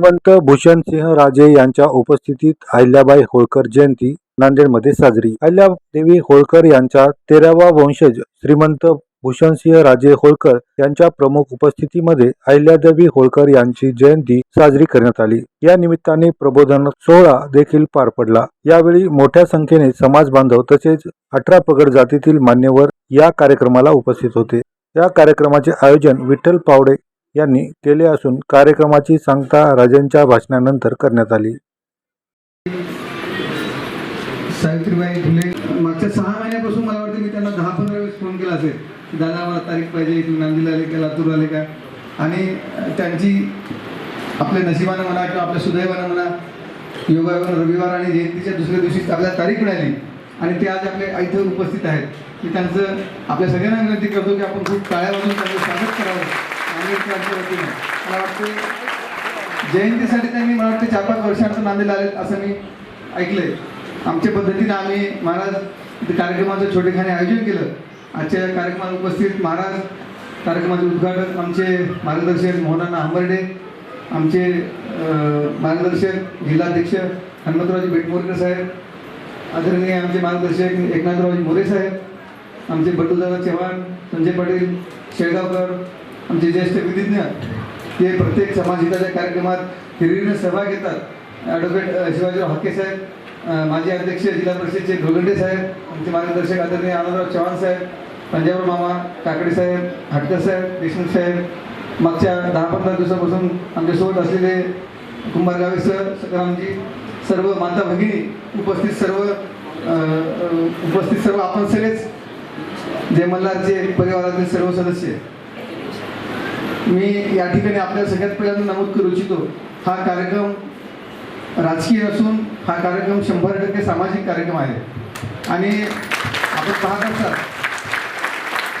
श्रीमंत भूषणसिंह राजे यांच्या उपस्थितीत अहिल्याबाई होळकर जयंती नांदेडमध्ये साजरी. अहिल्यादेवी होळकर यांच्या तेरावा वंशज श्रीमंत भूषणसिंह राजे होळकर यांच्या प्रमुख उपस्थितीमध्ये अहिल्यादेवी होळकर यांची जयंती साजरी करण्यात आली. या निमित्ताने प्रबोधन सोहळा देखील पार पडला. यावेळी मोठ्या संख्येने समाज बांधव तसेच अठरा पगड जातीतील मान्यवर या कार्यक्रमाला उपस्थित होते. या कार्यक्रमाचे आयोजन विठ्ठल पावडे यांनी केले असून कार्यक्रमाची सांगता राजांच्या भाषणानंतर करण्यात आली. सावित्रीबाई फुले मागच्या सहा महिन्यापासून मला वाटतं मी त्यांना दहा पंधरा वेळेस फोन केला असेल. की दादा मला तारीख पाहिजे तुम्ही नांदेड आले का लातूर आले का? आणि त्यांची आपल्या नशिबानं म्हणा किंवा आपल्या सुदैवानं म्हणा योगायोगानं रविवार आणि जयंतीच्या दुसऱ्या दिवशी आपल्याला तारीख मिळाली. आणि ते आज आपल्या इथं उपस्थित आहेत. मी त्यांचं आपल्या सगळ्यांना विनंती करतो की आपण खूप टाळ्या वाजून त्यांचं स्वागत करावं. मला वाटते जयंतीसाठी त्यांनी मला वाटते चार पाच वर्षांचं नांदेड आले असं मी ऐकलंय. आमच्या पद्धतीनं आम्ही महाराज कार्यक्रमाचं छोटेखाने आयोजन केलं. आजच्या कार्यक्रमात उपस्थित महाराज कार्यक्रमाचे उद्घाटक आमचे मार्गदर्शक मोहनाना आंबर्डे आमचे मार्गदर्शक जिल्हाध्यक्ष हनुमंतरावजी बेटमोरकर साहेब आदरणीय आमचे मार्गदर्शक एकनाथरावजी मोरे साहेब आमचे बटुलदादा चव्हाण संजय पाटील शेळगावकर आमचे ज्येष्ठ विधिज्ञ ते प्रत्येक समाजहिताच्या कार्यक्रमात हिरिरीनं सहभाग घेतात. ॲडव्होकेट शिवाजीराव हक्के साहेब माजी अध्यक्ष जिल्हा परिषदचे घोगंडे साहेब आमचे मार्गदर्शक आदरणीय आनंदराव चव्हाण साहेब पंजाबराव मामा काकडे साहेब हटकर साहेब देशमुख साहेब मागच्या दहा पंधरा दिवसापासून आमच्यासोबत असलेले कुंभार गावे सर सकरामजी सर्व माता भगिनी उपस्थित सर्व उपस्थित सर्व आपण सगळेच जय मल्हारचे परिवारातील सर्व सदस्य. मी या ठिकाणी आपल्या सगळ्यात पहिल्यांदा नमूद करू इच्छितो. हा कार्यक्रम राजकीय नसून हा कार्यक्रम शंभर टक्के सामाजिक कार्यक्रम आहे. आणि आपण पाहत असतात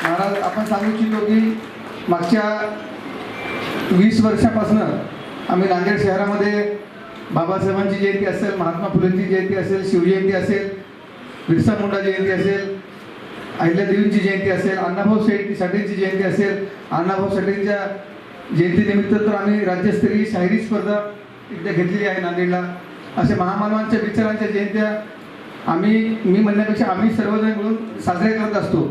महाराज आपण सांगू इच्छितो की मागच्या वीस वर्षापासनं आम्ही नांदेड शहरामध्ये बाबासाहेबांची जयंती असेल महात्मा फुलेंची जयंती असेल शिवजयंती असेल बिरसा मुंडा जयंती असेल अहिल्यादेवींची जयंती असेल अण्णाभाऊ शेठ साठेंची जयंती असेल अण्णाभाऊ साठेंच्या जयंतीनिमित्त तर आम्ही राज्यस्तरीय शाहिरी स्पर्धा एकदा घेतलेली आहे नांदेडला. अशा महामानवांच्या विचारांच्या जयंत्या आम्ही मी म्हणण्यापेक्षा आम्ही सर्वजण मिळून साजऱ्या करत असतो.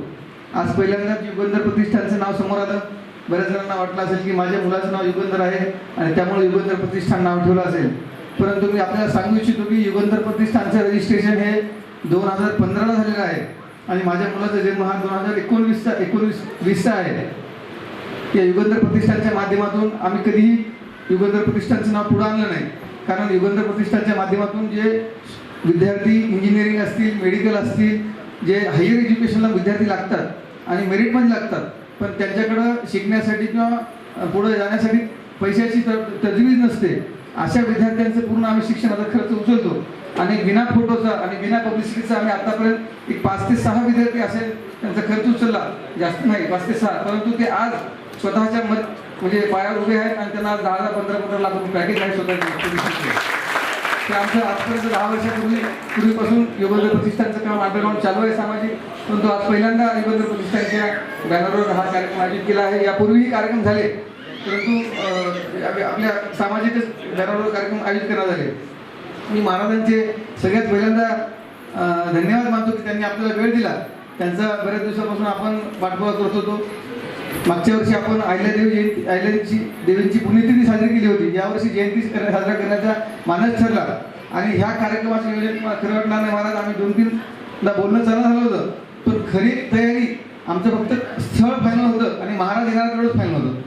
आज पहिल्यांदा युगंधर प्रतिष्ठानचं नाव समोर आलं. बऱ्याच जणांना वाटलं असेल की माझ्या मुलाचं नाव युगंधर आहे आणि त्यामुळे युगंधर प्रतिष्ठान नाव ठेवलं असेल. परंतु मी आपल्याला सांगू इच्छितो की युगंधर प्रतिष्ठानचं रजिस्ट्रेशन हे दोन हजार पंधराला झालेलं आहे. आणि माझ्या मुलाचा जन्म हा दोन हजार एकोणवीसचा एकोणवीस वीसचा आहे. या युगंधर प्रतिष्ठानच्या माध्यमातून आम्ही कधीही युगंधर प्रतिष्ठानचं नाव पुढं आणलं नाही. कारण युगंधर प्रतिष्ठानच्या माध्यमातून जे विद्यार्थी इंजिनिअरिंग असतील मेडिकल असतील जे हायर एज्युकेशनला विद्यार्थी लागतात आणि मेरिटमध्ये लागतात पण त्यांच्याकडं शिकण्यासाठी किंवा पुढे जाण्यासाठी पैशाची तर तजवीज नसते. अशा विद्यार्थ्यांचं पूर्ण आम्ही शिक्षणाचा खर्च उचलतो. आणि विना फोटोचा आणि विना पब्लिसिटीचा आम्ही आतापर्यंत एक पाच ते सहा विद्यार्थी असेल त्यांचा खर्च उचलला. जास्त नाही पाच ते सहा. परंतु ते आज स्वतःच्या मत म्हणजे पायावर उभे आहेत आणि त्यांना आज दहा पंधरा पंधरा लाख रुपये पॅकेज आहे स्वतःच्या ते आमचं आजपर्यंत दहा वर्षापूर्वी पूर्वीपासून योगेंद्र प्रतिष्ठानचं काम अंडरग्राऊंड चालू आहे सामाजिक. परंतु आज पहिल्यांदा योगेंद्र प्रतिष्ठानच्या बॅनरवर हा कार्यक्रम आयोजित केला आहे. यापूर्वीही कार्यक्रम झाले. परंतु आपल्या आपल्या सामाजिकच बॅनरवर कार्यक्रम आयोजित करण्यात आले. मी महाराजांचे सगळ्यात पहिल्यांदा धन्यवाद मानतो की त्यांनी आपल्याला वेळ दिला. त्यांचा बऱ्याच दिवसापासून आपण पाठपुरा करत होतो. मागच्या वर्षी आपण अहिल्यादेवी जयंती अहिल्यादेवीची देवींची पुण्यतिथी साजरी केली होती. यावर्षी जयंती साजरा करण्याचा मानस ठरला. आणि ह्या कार्यक्रमाचं नियोजन खरं वाटणार नाही महाराज. आम्ही दोन तीनदा बोलणं चालू झालं होतं. पण खरी तयारी आमचं फक्त स्थळ फायनल होतं आणि महाराज येणार तेवढंच फायनल होतं.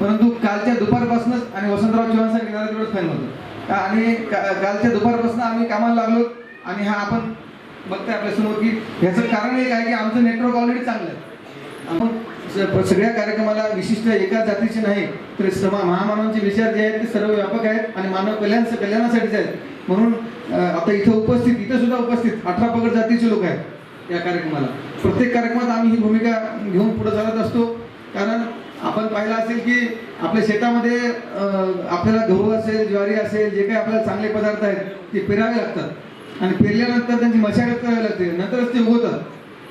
परंतु कालच्या दुपारपासूनच आणि वसंतराव चव्हाण साहेब येणार तेवढंच फायनल होतं. आणि का- कालच्या दुपारपासून आम्ही कामाला लागलो आणि हा आपण बघतोय आपल्यासमोर की ह्याचं कारण एक आहे की आमचं नेटवर्क ऑलरेडी चांगलं आहे. आपण स- सगळ्या कार्यक्रमाला विशिष्ट एकाच जातीचे नाही तर समा महामानवांचे विचार जे आहेत ते सर्व व्यापक आहेत आणि मानव कल्याण कल्याणासाठीच आहेत. म्हणून आता इथं उपस्थित इथं सुद्धा उपस्थित अठरा पगड जातीचे लोक आहेत या कार्यक्रमाला. प्रत्येक कार्यक्रमात आम्ही ही भूमिका घेऊन पुढे चालत असतो. कारण आपण पाहिलं असेल की आपल्या शेतामध्ये आपल्याला गहू असेल ज्वारी असेल जे काही आपल्याला चांगले पदार्थ आहेत ते पेरावे लागतात. आणि पेरल्यानंतर त्यांची मशागत करावी लागते. नंतरच ते उगवतात.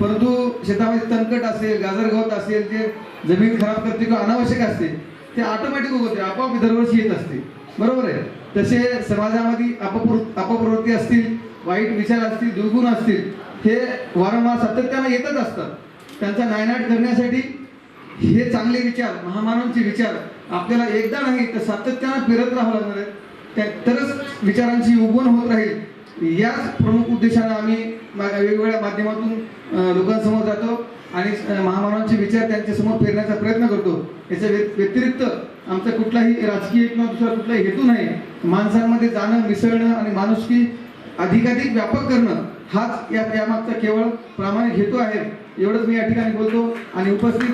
परंतु शेतामध्ये तणकट असेल गाजर गवत असेल जे जमीन खराब करते किंवा अनावश्यक असते ते ऑटोमॅटिक उगवते आपोआप दरवर्षी येत असते. बरोबर आहे? तसे समाजामध्ये अपप्रवृ अपप्रवृत्ती असतील वाईट विचार असतील दुर्गुण असतील हे वारंवार सातत्यानं येतच असतात. त्यांचा नायनाट करण्यासाठी हे चांगले विचार महामानवांचे विचार आपल्याला एकदा नाही तर सातत्यानं फिरत राहावं लागणार आहे त्या तरच विचारांची उगवण होत राहील. याच प्रमुख उद्देशाने आम्ही वेगवेगळ्या माध्यमातून लोकांसमोर जातो आणि महामानवांचे विचार त्यांच्यासमोर फेरण्याचा प्रयत्न करतो. याच्या व्य- व्यतिरिक्त आमचा कुठलाही राजकीय किंवा दुसरा कुठलाही हेतू नाही. माणसांमध्ये जाणं मिसळणं आणि माणुसकी अधिकाधिक व्यापक करणं हाच या यामागचा केवळ प्रामाणिक हेतू आहे. एवढंच मी या ठिकाणी बोलतो आणि उपस्थित